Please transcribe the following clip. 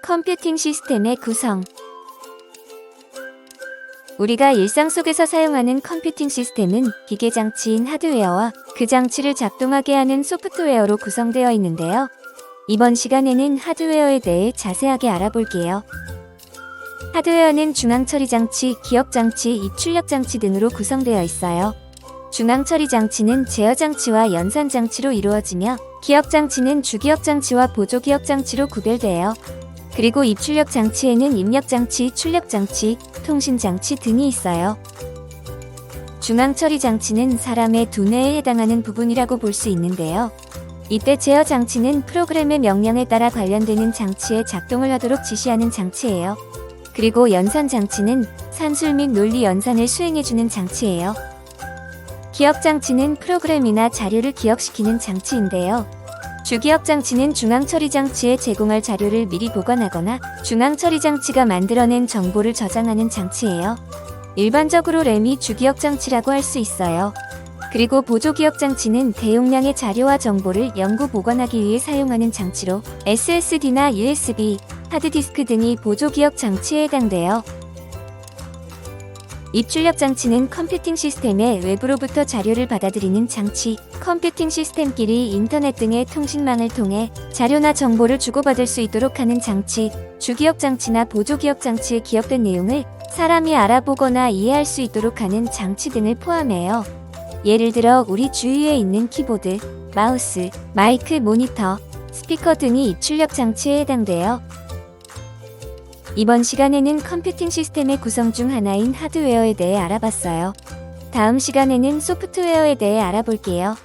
컴퓨팅 시스템의 구성 우리가 일상 속에서 사용하는 컴퓨팅 시스템은 기계 장치인 하드웨어와 그 장치를 작동하게 하는 소프트웨어로 구성되어 있는데요. 이번 시간에는 하드웨어에 대해 자세하게 알아볼게요. 하드웨어는 중앙 처리 장치, 기억 장치, 입출력 장치 등으로 구성되어 있어요. 중앙 처리 장치는 제어 장치와 연산 장치로 이루어지며 기억 장치는 주기억 장치와 보조 기억 장치로 구별돼요. 그리고 입출력 장치에는 입력 장치, 출력 장치, 통신 장치 등이 있어요. 중앙 처리 장치는 사람의 두뇌에 해당하는 부분이라고 볼 수 있는데요. 이때 제어 장치는 프로그램의 명령에 따라 관련되는 장치의 작동을 하도록 지시하는 장치예요. 그리고 연산 장치는 산술 및 논리 연산을 수행해주는 장치예요. 기억 장치는 프로그램이나 자료를 기억시키는 장치인데요. 주기억 장치는 중앙 처리 장치에 제공할 자료를 미리 보관하거나 중앙 처리 장치가 만들어낸 정보를 저장하는 장치예요. 일반적으로 램이 주기억 장치라고 할 수 있어요. 그리고 보조 기억 장치는 대용량의 자료와 정보를 연구 보관하기 위해 사용하는 장치로 SSD나 USB, 하드디스크 등이 보조 기억 장치에 해당돼요. 입출력 장치는 컴퓨팅 시스템의 외부로부터 자료를 받아들이는 장치, 컴퓨팅 시스템끼리 인터넷 등의 통신망을 통해 자료나 정보를 주고받을 수 있도록 하는 장치, 주기억 장치나 보조 기억 장치에 기억된 내용을 사람이 알아보거나 이해할 수 있도록 하는 장치 등을 포함해요. 예를 들어 우리 주위에 있는 키보드, 마우스, 마이크, 모니터, 스피커 등이 입출력 장치에 해당돼요. 이번 시간에는 컴퓨팅 시스템의 구성 중 하나인 하드웨어에 대해 알아봤어요. 다음 시간에는 소프트웨어에 대해 알아볼게요.